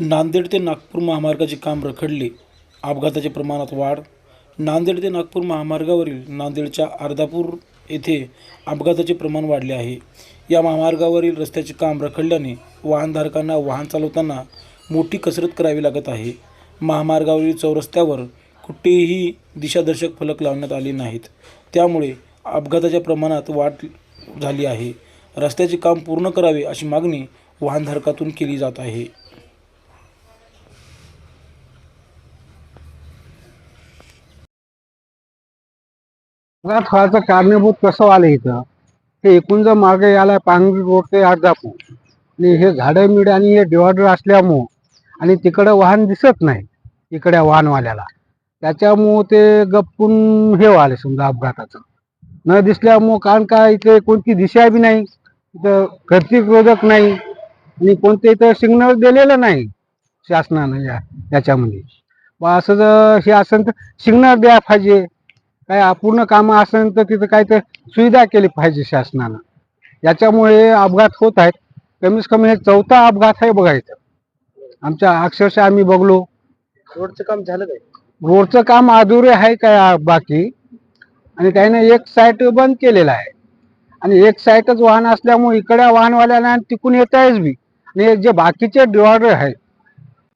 नांदेड ते नागपूर महामार्गाचे काम रखडले. अपघाताच्या प्रमाणात वाढ. नांदेड ते नागपूर महामार्गावरील नांदेडच्या अर्धापूर येथे अपघाताचे प्रमाण वाढले आहे. या महामार्गावरील रस्त्याचे काम रखडल्याने वाहनधारकांना वाहन चालवताना मोठी कसरत करावी लागत आहे. महामार्गावरील चौरस्त्यावर कुठेही दिशादर्शक फलक लावण्यात आले नाहीत. त्यामुळे अपघाताच्या प्रमाणात वाढ झाली आहे. रस्त्याचे काम पूर्ण करावे अशी मागणी वाहनधारकातून केली जात आहे. अपघात व्हायचं कारणीभूत कसं आलं इथं? हे एकूण जर मार्ग याला पांगरी रोड ते अर्धापूर आणि हे झाडं मिड आणि हे डिवायडर असल्यामुळं आणि तिकडं वाहन दिसत नाही इकड्या वाहनवाल्याला. त्याच्यामुळं ते गप्पून हे व्हायला समजा अपघाताचं. न दिसल्यामुळं कारण काय इथे कोणती दिशा बी नाही इथं प्रतिरोधक नाही आणि कोणते इथं सिग्नल दिलेलं नाही शासनानं या याच्यामध्ये. असं जर हे असेल तर सिग्नल द्या पाहिजे. काय अपूर्ण कामं असेल तर तिथं काय तर सुविधा केली पाहिजे शासनानं. याच्यामुळे अपघात होत आहेत. कमीत कमी हे चौथा अपघात आहे बघायचं आमच्या अक्षरशः आम्ही बघलो. रोडचं काम झालं काय? रोडचं काम अधुरे आहे काय बाकी. आणि त्याने एक साईड बंद केलेला आहे. आणि एक साईडच वाहन असल्यामुळे इकडे वाहनवाल्याला तिकून येत आहेच बी. आणि जे बाकीचे डिवायडर आहेत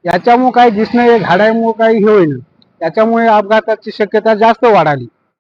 याच्यामुळे काही दिसणं हे झाडामुळे काही हे होईना. त्याच्यामुळे अपघाताची शक्यता जास्त वाढाली.